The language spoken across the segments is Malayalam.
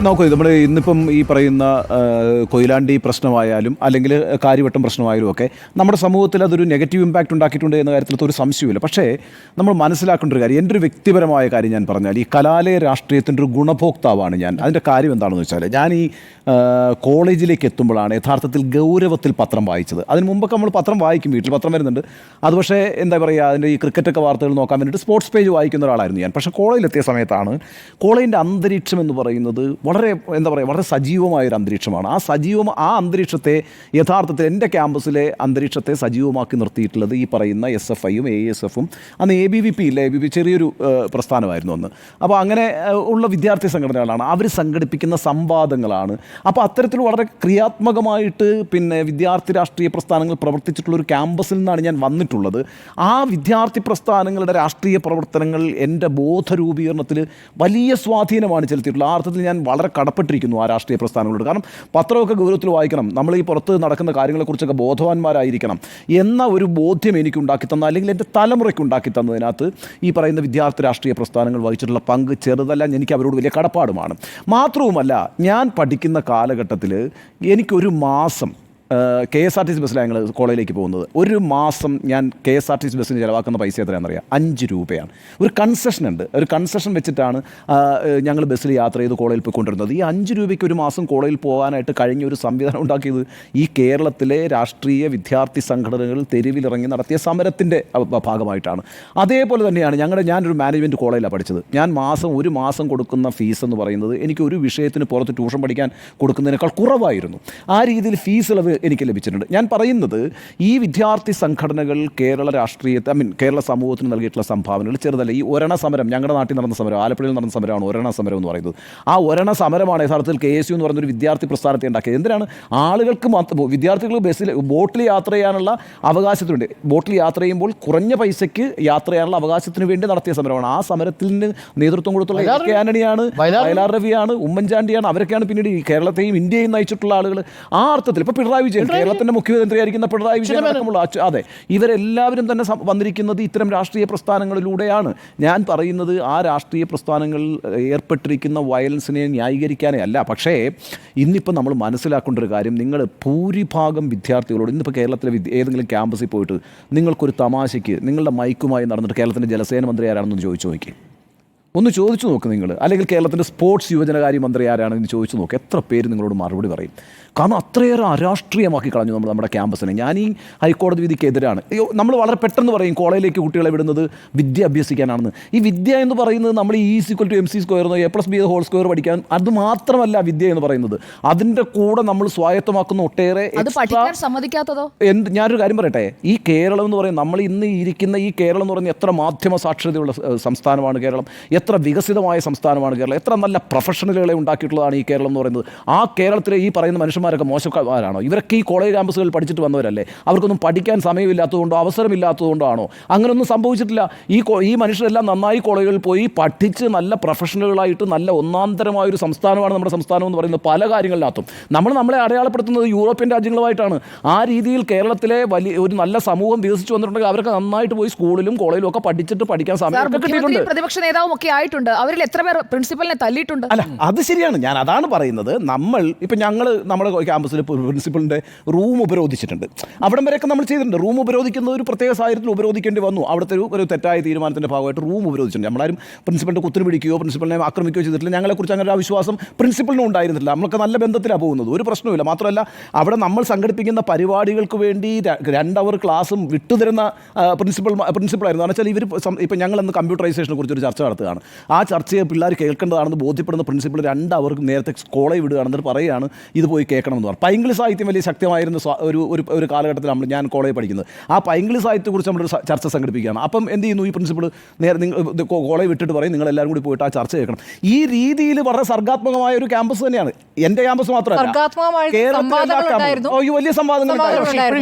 നോക്കൂ. നമ്മൾ ഇന്നിപ്പം ഈ പറയുന്ന കൊയിലാണ്ടി പ്രശ്നമായാലും അല്ലെങ്കിൽ കാര്യവട്ടം പ്രശ്നമായാലും ഒക്കെ നമ്മുടെ സമൂഹത്തിൽ അതൊരു നെഗറ്റീവ് ഇമ്പാക്റ്റ് ഉണ്ടാക്കിയിട്ടുണ്ട് എന്ന കാര്യത്തിൽ ഒരു സംശയമില്ല പക്ഷേ നമ്മൾ മനസ്സിലാക്കേണ്ട ഒരു കാര്യം എന്റെ ഒരു വ്യക്തിപരമായ കാര്യം ഞാൻ പറഞ്ഞാൽ ഈ കലാലയ രാഷ്ട്രീയത്തിന്റെ ഒരു ഗുണഭോക്താവാണ് ഞാൻ. അതിന്റെ കാര്യം എന്താണെന്ന് വെച്ചാൽ ഞാൻ ഈ കോളേജിലേക്ക് എത്തുമ്പോഴാണ് യഥാർത്ഥത്തിൽ ഗൗരവത്തിൽ പത്രം വായിച്ചത്. അതിന് മുമ്പൊക്കെ നമ്മൾ പത്രം വായിക്കും വീട്ടിൽ പത്രം വരുന്നുണ്ട്. അത് പക്ഷേ എന്താ പറയുക അതിന്റെ ഈ ക്രിക്കറ്റൊക്കെ വാർത്തകൾ നോക്കാൻ വേണ്ടിയിട്ട് സ്പോർട്സ് പേജ് വായിക്കുന്ന ഒരാളായിരുന്നു ഞാൻ. പക്ഷേ കോളേജിലെത്തിയ സമയത്താണ് കോളേജിന്റെ അന്തരീക്ഷം എന്ന് പറയുന്നത് വളരെ എന്താ പറയുക വളരെ സജീവമായൊരു അന്തരീക്ഷമാണ്. ആ സജീവം ആ അന്തരീക്ഷത്തെ യഥാർത്ഥത്തിൽ എന്റെ ക്യാമ്പസിലെ അന്തരീക്ഷത്തെ സജീവമാക്കി നിർത്തിയിട്ടുള്ളത് ഈ പറയുന്ന എസ് എഫ് ഐയും എ എസ് എഫും അന്ന് എ ബി വി പി ഇല്ല എ ബി വി ചെറിയൊരു പ്രസ്ഥാനമായിരുന്നു അന്ന്. അപ്പോൾ അങ്ങനെ ഉള്ള വിദ്യാർത്ഥി സംഘടനകളാണ്. അവർ സംഘടിപ്പിക്കുന്ന സംവാദങ്ങളാണ്. അപ്പോൾ അത്തരത്തിൽ വളരെ ക്രിയാത്മകമായിട്ട് പിന്നെ വിദ്യാർത്ഥി രാഷ്ട്രീയ പ്രസ്ഥാനങ്ങൾ പ്രവർത്തിച്ചിട്ടുള്ള ഒരു ക്യാമ്പസിൽ നിന്നാണ് ഞാൻ വന്നിട്ടുള്ളത്. ആ വിദ്യാർത്ഥി പ്രസ്ഥാനങ്ങളുടെ രാഷ്ട്രീയ പ്രവർത്തനങ്ങൾ എന്റെ ബോധരൂപീകരണത്തിൽ വലിയ സ്വാധീനമാണ് ചെലുത്തിയിട്ടുള്ളത്. ആ അർത്ഥത്തിൽ ഞാൻ വളരെ കടപ്പെട്ടിരിക്കുന്നു ആ രാഷ്ട്രീയ പ്രസ്ഥാനങ്ങളോട്. കാരണം പത്രമൊക്കെ ഗൗരവത്തിൽ വായിക്കണം. നമ്മൾ ഈ പുറത്ത് നടക്കുന്ന കാര്യങ്ങളെക്കുറിച്ചൊക്കെ ബോധവാന്മാരായിരിക്കണം എന്ന ഒരു ബോധ്യം എനിക്ക് ഉണ്ടാക്കി തന്ന അല്ലെങ്കിൽ എന്റെ തലമുറയ്ക്ക് ഉണ്ടാക്കി തന്നതിനകത്ത് ഈ പറയുന്ന വിദ്യാർത്ഥി രാഷ്ട്രീയ പ്രസ്ഥാനങ്ങൾ വഹിച്ചിട്ടുള്ള പങ്ക് ചെറുതല്ല എനിക്ക് അവരോട് വലിയ കടപ്പാടുമാണ്. മാത്രവുമല്ല ഞാൻ പഠിക്കുന്ന കാലഘട്ടത്തിൽ എനിക്കൊരു മാസം K S R T C ബസ്സിലാണ് ഞങ്ങൾ കോളേജിലേക്ക് പോകുന്നത്. ഒരു മാസം ഞാൻ K S R T C ബസ്സിന് ചിലവാക്കുന്ന പൈസ എത്രയാണെന്നറിയാം? അഞ്ച് രൂപയാണ്. ഒരു കൺസെഷൻ ഉണ്ട്. ഒരു കൺസെഷൻ വെച്ചിട്ടാണ് ഞങ്ങൾ ബസ്സിൽ യാത്ര ചെയ്ത് കോളേജിൽ പോയിക്കൊണ്ടിരുന്നത്. ഈ അഞ്ച് രൂപയ്ക്ക് ഒരു മാസം കോളേജിൽ പോകാനായിട്ട് കഴിഞ്ഞ ഒരു സംവിധാനം ഉണ്ടാക്കിയത് ഈ കേരളത്തിലെ രാഷ്ട്രീയ വിദ്യാർത്ഥി സംഘടനകൾ തെരുവിലിറങ്ങി നടത്തിയ സമരത്തിന്റെ ഭാഗമായിട്ടാണ്. അതേപോലെ തന്നെയാണ് ഞങ്ങളുടെ ഞാനൊരു മാനേജ്മെന്റ് കോളേജിലാണ് പഠിച്ചത്. ഞാൻ മാസം ഒരു മാസം കൊടുക്കുന്ന ഫീസ് എന്ന് പറയുന്നത് എനിക്ക് ഒരു വിഷയത്തിന് പുറത്ത് ട്യൂഷൻ പഠിക്കാൻ കൊടുക്കുന്നതിനേക്കാൾ കുറവായിരുന്നു. ആ രീതിയിൽ ഫീസ് ഇളവ് എനിക്ക് ലഭിച്ചിട്ടുണ്ട്. ഞാൻ പറയുന്നത് ഈ വിദ്യാർത്ഥി സംഘടനകൾ കേരള രാഷ്ട്രീയത്തെ ഐ മീൻ കേരള സമൂഹത്തിന് നൽകിയിട്ടുള്ള സംഭാവനകൾ ചെറുതല്ല. ഈ ഒരണ സമരം ഞങ്ങളുടെ നാട്ടിൽ നടന്ന സമരം ആലപ്പുഴയിൽ നടന്ന സമരമാണ് ഒരണ സമരം എന്ന് പറയുന്നത്. ആ ഒരണ സമരമാണ് യഥാർത്ഥത്തിൽ കെ എസ് യു എന്ന് പറയുന്നൊരു വിദ്യാർത്ഥി പ്രസ്ഥാനത്തെ ഉണ്ടാക്കിയത്. എന്തിനാണ്? ആളുകൾക്ക് മാത്രം വിദ്യാർത്ഥികൾ ബസ്സിൽ ബോട്ടിൽ യാത്ര ചെയ്യാനുള്ള അവകാശത്തിനുണ്ട്. ബോട്ടിൽ യാത്ര ചെയ്യുമ്പോൾ കുറഞ്ഞ പൈസയ്ക്ക് യാത്ര ചെയ്യാനുള്ള അവകാശത്തിന് വേണ്ടി നടത്തിയ സമരമാണ്. ആ സമരത്തിന് നേതൃത്വം കൊടുത്തുള്ള എ കെ ആന്റണിയാണ് വയലാർ വയലാർ രവിയാണ് ഉമ്മൻചാണ്ടിയാണ്. അവരൊക്കെയാണ് പിന്നീട് ഈ കേരളത്തെയും ഇന്ത്യയും നയിച്ചിട്ടുള്ള ആളുകൾ ആ അർത്ഥത്തിൽ ഇപ്പോൾ പിണറായി വിജയൻ കേരളത്തിന്റെ മുഖ്യമന്ത്രിയായിരിക്കുന്ന പിണറായി വിജയൻ അടക്കമുള്ള അതെ ഇവരെല്ലാവരും തന്നെ വന്നിരിക്കുന്നത് ഇത്തരം രാഷ്ട്രീയ പ്രസ്ഥാനങ്ങളിലൂടെയാണ്. ഞാൻ പറയുന്നത് ആ രാഷ്ട്രീയ പ്രസ്ഥാനങ്ങളിൽ ഏർപ്പെട്ടിരിക്കുന്ന വയലൻസിനെ ന്യായീകരിക്കാനേ അല്ല. പക്ഷേ ഇന്നിപ്പോൾ നമ്മൾ മനസ്സിലാക്കേണ്ട ഒരു കാര്യം നിങ്ങൾ ഭൂരിഭാഗം വിദ്യാർത്ഥികളോട് ഇന്നിപ്പോൾ കേരളത്തിലെ ഏതെങ്കിലും ക്യാമ്പസിൽ പോയിട്ട് നിങ്ങൾക്കൊരു തമാശയ്ക്ക് നിങ്ങളുടെ മൈക്കുമായി നടന്നിട്ട് കേരളത്തിന്റെ ജലസേന മന്ത്രി ആരാണെന്ന് ചോദിച്ചു നോക്കി. ഒന്ന് ചോദിച്ചു നോക്ക് നിങ്ങൾ. അല്ലെങ്കിൽ കേരളത്തിന്റെ സ്പോർട്സ് യുവജനകാര്യ മന്ത്രി ആരാണെന്ന് ചോദിച്ചു നോക്ക്. എത്ര പേര് നിങ്ങളോട് മറുപടി പറയും? കാരണം അത്രയേറെ അരാഷ്ട്രീയമാക്കി കളഞ്ഞു നമ്മൾ നമ്മുടെ ക്യാമ്പസിനെ. ഞാൻ ഈ ഹൈക്കോടതി വിധിക്കെതിരാണ്. നമ്മൾ വളരെ പെട്ടെന്ന് പറയും കോളേജിലേക്ക് കുട്ടികളെ വിടുന്നത് വിദ്യ അഭ്യസിക്കാനാണെന്ന്. ഈ വിദ്യ എന്ന് പറയുന്നത് നമ്മൾ E equal to M C square A plus B whole square പഠിക്കാൻ അത് മാത്രമല്ല വിദ്യ എന്ന് പറയുന്നത്. അതിന്റെ കൂടെ നമ്മൾ സ്വായത്തമാക്കുന്ന ഒട്ടേറെ സമ്മതിക്കാത്തതോ? എന്ത് ഞാനൊരു കാര്യം പറയട്ടെ. ഈ കേരളം എന്ന് പറയുന്നത് നമ്മൾ ഇന്ന് ഇരിക്കുന്ന ഈ കേരളം എന്ന് പറയുന്നത് എത്ര മാധ്യമ സാക്ഷരതയുള്ള സംസ്ഥാനമാണ് കേരളം. എത്ര വികസിതമായ സംസ്ഥാനമാണ് കേരളം? എത്ര നല്ല പ്രൊഫഷണലുകളെ ഉണ്ടാക്കിയിട്ടുള്ളതാണ് ഈ കേരളം എന്ന് പറയുന്നത്? ആ കേരളത്തിലെ ഈ പറയുന്ന മനുഷ്യന്മാരൊക്കെ മോശക്കാരാണോ? ഇവരൊക്കെ ഈ കോളേജ് ക്യാമ്പസുകളിൽ പഠിച്ചിട്ട് വന്നവരല്ലേ? അവർക്കൊന്നും പഠിക്കാൻ സമയമില്ലാത്തതുകൊണ്ടോ അവസരമില്ലാത്തതുകൊണ്ടോ ആണോ? അങ്ങനെയൊന്നും സംഭവിച്ചിട്ടില്ല. ഈ ഈ മനുഷ്യരെല്ലാം നന്നായി കോളേജുകളിൽ പോയി പഠിച്ച് നല്ല പ്രൊഫഷണലുകളായിട്ട് നല്ല ഒന്നാന്തരമായ ഒരു സംസ്ഥാനമാണ് നമ്മുടെ സംസ്ഥാനം എന്ന് പറയുന്നത് പല കാര്യങ്ങളിനകത്തും. നമ്മൾ നമ്മളെ അടയാളപ്പെടുത്തുന്നത് യൂറോപ്യൻ രാജ്യങ്ങളുമായിട്ടാണ്. ആ രീതിയിൽ കേരളത്തിലെ വലിയ ഒരു നല്ല സമൂഹം വികസിച്ചു വന്നിട്ടുണ്ടെങ്കിൽ അവരൊക്കെ നന്നായിട്ട് പോയി സ്കൂളിലും കോളേജിലും ഒക്കെ പഠിച്ചിട്ട് പഠിക്കാൻ സമയം പ്രതിപക്ഷ നേതാവും ഒക്കെ ആയിട്ടുണ്ട്. അവരിൽ എത്ര പേർ പ്രിൻസിപ്പലിനെ തല്ലിയിട്ടുണ്ട്? അല്ല അത് ശരിയാണ്. ഞാൻ അതാണ് പറയുന്നത്. നമ്മൾ ഇപ്പം ഞങ്ങൾ നമ്മുടെ ക്യാമ്പസിൽ പ്രിൻസിപ്പളിന്റെ റൂം ഉപരോധിച്ചിട്ടുണ്ട്. അവിടം വരെയൊക്കെ നമ്മൾ ചെയ്തിട്ടുണ്ട്. റൂം ഉപരോധിക്കുന്ന ഒരു പ്രത്യേക സാഹചര്യത്തിൽ ഉപരോധിക്കേണ്ടി വന്നു. അവിടുത്തെ ഒരു ഒരു തെറ്റായ തീരുമാനത്തിന്റെ ഭാഗമായിട്ട് റൂം ഉപരോധിച്ചിട്ടുണ്ട്. നമ്മളാരും പ്രിൻസിപ്പലിന്റെ കുത്തിരി പിടിക്കുകയോ പ്രിൻസിപ്പലിനെ ആക്രമിക്കുകയോ ചെയ്തിട്ടില്ല. ഞങ്ങളെക്കുറിച്ച് അങ്ങനെ ഒരു വിശ്വാസം പ്രിൻസിപ്പലിനും ഉണ്ടായിരുന്നില്ല. നമ്മൾക്ക് നല്ല ബന്ധത്തിലാണ് പോകുന്നത്. ഒരു പ്രശ്നവുമില്ല. മാത്രമല്ല അവിടെ നമ്മൾ സംഘടിപ്പിക്കുന്ന പരിപാടികൾക്ക് വേണ്ടി രണ്ടവർ ക്ലാസ്സും വിട്ടുതരുന്ന പ്രിൻസിപ്പൾ പ്രിൻസിപ്പളായിരുന്നു കാരണം വെച്ചാൽ ഇവർ ഇപ്പം ഞങ്ങൾ അന്ന് കമ്പ്യൂട്ടറൈസേഷനെ കുറിച്ച് ഒരു ചർച്ച നടത്തുകയാണ്. ആ ചർച്ചയെ പിള്ളേർ കേൾക്കേണ്ടതാണെന്ന് ബോധ്യപ്പെടുന്ന പ്രിൻസിപ്പൾ രണ്ട് അവർക്ക് നേരത്തെ കോളേജ് വിടുകയാണെന്ന് പറയുകയാണ് ഇത് പോയി കേൾക്കണമെന്ന് പറഞ്ഞു. പൈങ്കിളി സാഹിത്യം വലിയ ശക്തമായിരുന്ന ഒരു ഒരു ഒരു കാലഘട്ടത്തിൽ നമ്മൾ ഞാൻ കോളേജ് പഠിക്കുന്നത്. ആ പൈങ്കിളി സാഹിത്യത്തെക്കുറിച്ച് നമ്മൾ ചർച്ച സംഘടിപ്പിക്കുകയാണ്. അപ്പം എന്ത് ചെയ്യുന്നു ഈ പ്രിൻസിപ്പൾ നേരെ നിങ്ങൾ കോളേജ് വിട്ടിട്ട് പറയും നിങ്ങൾ എല്ലാവരും കൂടി പോയിട്ട് ആ ചർച്ച കേൾക്കണം. ഈ രീതിയിൽ വളരെ സർഗാത്മകമായ ഒരു ക്യാമ്പസ് തന്നെയാണ്. എന്റെ ക്യാമ്പസ് മാത്രമല്ല വലിയ സംവാദങ്ങൾ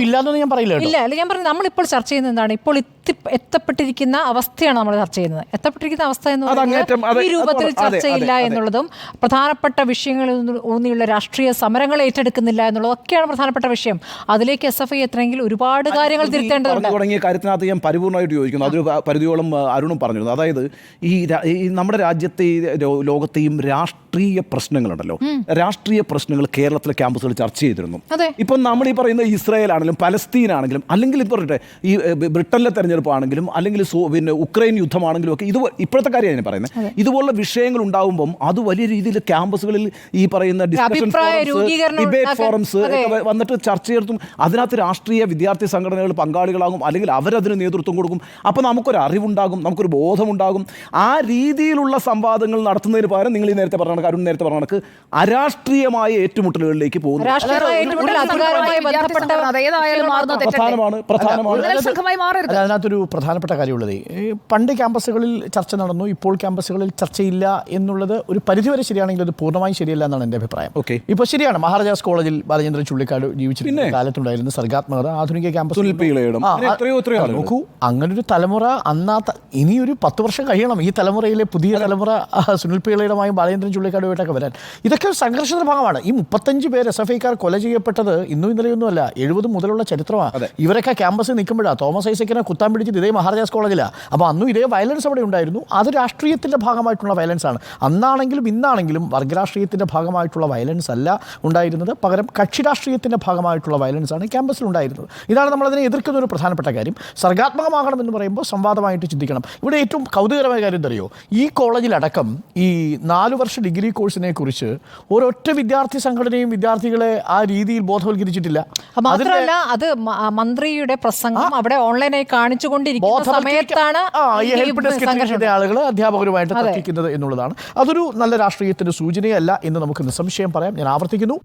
ഇല്ലാന്നൊന്നും ഞാൻ പറയില്ല കേട്ടോ. ഇല്ല അല്ല ഞാൻ പറഞ്ഞു നമ്മളിപ്പോൾ ചർച്ച ചെയ്യുന്നത് എന്താണ്? ഇപ്പോൾ എത്തി എത്തപ്പെട്ടിരിക്കുന്ന അവസ്ഥയാണ് നമ്മൾ ചർച്ച ചെയ്യുന്നത്. എത്തപ്പെട്ടിരിക്കുന്ന അവസ്ഥ എന്ന് പറഞ്ഞാൽ പറയുന്നത് ഈ രൂപത്തിൽ ചർച്ചയില്ല. എന്നുള്ളതും പ്രധാനപ്പെട്ട വിഷയങ്ങളിൽ നിന്ന് ഊന്നിയുള്ള രാഷ്ട്രീയ സമരങ്ങൾ ഏറ്റെടുക്കുന്നില്ല എന്നുള്ളതൊക്കെയാണ് പ്രധാനപ്പെട്ട വിഷയം. അതിലേക്ക് എസ് എഫ് ഐ എത്തണമെങ്കിൽ ഒരുപാട് കാര്യങ്ങൾ തിരുത്തേണ്ടതുണ്ട്. പറഞ്ഞു തുടങ്ങിയ കാര്യത്തിനകത്ത് ഞാൻ പരിപൂർണമായിട്ട് യോജിക്കുന്നു. അതൊരു പരിധിയോളം അരുണും പറഞ്ഞിരുന്നു. അതായത് ഈ നമ്മുടെ രാജ്യത്തെ ലോകത്തെയും രാഷ്ട്രീയ പ്രശ്നങ്ങളുണ്ടല്ലോ. രാഷ്ട്രീയ പ്രശ്നങ്ങൾ കേരളത്തിലെ ക്യാമ്പസുകൾ ചർച്ച ചെയ്തിരുന്നു. ഇപ്പം നമ്മൾ ഈ പറയുന്ന ഇസ്രായേൽ ആണെങ്കിലും പലസ്തീൻ ആണെങ്കിലും അല്ലെങ്കിൽ ഇപ്പോൾ ഈ ബ്രിട്ടനിലെ തെരഞ്ഞെടുപ്പ് ആണെങ്കിലും അല്ലെങ്കിൽ സോ- പിന്നെ ഉക്രൈൻ യുദ്ധമാണെങ്കിലും ഒക്കെ ഇത് ഇപ്പോഴത്തെ കാര്യമാണ് ഞാൻ പറയുന്നത്. ഇതുപോലുള്ള വിഷയങ്ങൾ ഉണ്ടാകുമ്പം അത് വലിയ രീതിയിൽ ക്യാമ്പസുകളിൽ ഈ പറയുന്ന ഡിസ്കഷൻ ഡിബേറ്റ് ഫോറംസ് ഒക്കെ വന്നിട്ട് ചർച്ച ചെയ്തും അതിനകത്ത് രാഷ്ട്രീയ വിദ്യാർത്ഥി സംഘടനകൾ പങ്കാളികളാകും അല്ലെങ്കിൽ അവരതിന് നേതൃത്വം കൊടുക്കും. അപ്പോൾ നമുക്കൊരു അറിവുണ്ടാകും നമുക്കൊരു ബോധമുണ്ടാകും. ആ രീതിയിലുള്ള സംവാദങ്ങൾ നടത്തുന്നതിന് പകരം നിങ്ങൾ ഈ നേരത്തെ പറഞ്ഞ കണക്ക്, അരുൺ നേരത്തെ പറഞ്ഞ കണക്ക് അരാഷ്ട്രീയമായ ഏറ്റുമുട്ടലുകളിലേക്ക് പോകുന്നു? പ്രധാനമാണ് പ്രധാനമാണ്. അതിനകത്തൊരു പ്രധാനപ്പെട്ട കാര്യമുള്ളത്. പണ്ട് ക്യാമ്പസുകളിൽ ചർച്ച നടന്നു ഇപ്പോൾ ക്യാമ്പസുകളിൽ ചർച്ചയില്ല എന്നുള്ളത് ഒരു പരിധിവരെ ശരിയാണെങ്കിൽ അത് പൂർണമായും ശരിയല്ല എന്നാണ് എന്റെ അഭിപ്രായം. ഓക്കെ. ഇപ്പോൾ ശരിയാണ്. മഹാരാജാസ് കോളേജിൽ ബാലചന്ദ്രൻ ചുള്ളിക്കാട് ജീവിച്ചിരുന്ന കാലത്തുണ്ടായിരുന്ന സർഗാത്മകത ആധുനിക ക്യാമ്പസ്. നോക്കൂ അങ്ങനെ ഒരു തലമുറ അന്നാ ഇനിയൊരു പത്ത് വർഷം കഴിയണം. ഈ തലമുറയിലെ പുതിയ തലമുറ സുനിൽ പിള്ളയുടെമായും ബാലചന്ദ്രൻ ചുള്ളിക്കാടുമായിട്ടൊക്കെ വരാൻ. ഇതൊക്കെ ഒരു സംഘർഷത്തിന്റെ ഭാഗമാണ്. ഈ മുപ്പത്തഞ്ച് പേര് എസ് എഫ് ഐക്കാർ കൊല ചെയ്യപ്പെട്ടത് ഇന്നും ഇന്നലെയൊന്നുമല്ല. എഴുപത് മുതലുള്ള ചരിത്രമാണ്. ഇവരൊക്കെ ക്യാമ്പസിൽ നിൽക്കുമ്പോഴാണ് തോമസ് ഐസക്കിനെ കുത്താൻ പിടിച്ചത് ഇതേ മഹാരാജാസ് കോളേജിലാണ് അപ്പോൾ അന്നും ഇതേ വയലൻസ് അവിടെ ഉണ്ടായിരുന്നു. അത് രാഷ്ട്രീയത്തിന്റെ ഭാഗമായിട്ടുള്ള വയലൻസ് ആണ്. അന്നാണെങ്കിലും ഇന്നാണെങ്കിലും വർഗരാഷ്ട്രീയത്തിന്റെ ഭാഗമായിട്ടുള്ള വയലൻസ് അല്ല ഉണ്ടായിരുന്നത്. പകരം കക്ഷി രാഷ്ട്രീയത്തിന്റെ ഭാഗമായിട്ടുള്ള വയലൻസ് ആണ് ക്യാമ്പസിൽ ഉണ്ടായിരുന്നത്. ഇതാണ് നമ്മളതിനെ എതിർക്കുന്ന ഒരു പ്രധാനപ്പെട്ട കാര്യം. സർഗാത്മകമാകണം എന്ന് പറയുമ്പോൾ സംവാദമായിട്ട് ചിന്തിക്കണം. ഇവിടെ ഏറ്റവും കൗതുകരമായ കാര്യം എന്തറിയോ? ഈ കോളേജിലടക്കം ഈ നാല് വർഷ ഡിഗ്രി കോഴ്സിനെ കുറിച്ച് ഒരൊറ്റ വിദ്യാർത്ഥി സംഘടനയും വിദ്യാർത്ഥികളെ ആ രീതിയിൽ ബോധവൽക്കരിച്ചിട്ടില്ല. മാത്രമല്ല അത് മന്ത്രിയുടെ പ്രസംഗം അവിടെ ഓൺലൈനായി കാണിച്ചുകൊണ്ടിരിക്കുന്ന ബോധവൽക്കരിക്ക- സമയത്താണ് ഈ ഹെൽപ്പ് ആളുകൾ അധ്യാപകരുമായിട്ട്. തർക്കിക്കുന്നത് എന്നുള്ളതാണ് അതൊരു നല്ല രാഷ്ട്രീയത്തിന്റെ സൂചനയല്ല എന്ന് നമുക്ക് നിസ്സംശയം പറയാം ഞാൻ ആവർത്തിക്കുന്നു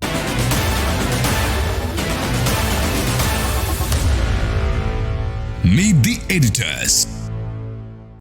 Meet the editors.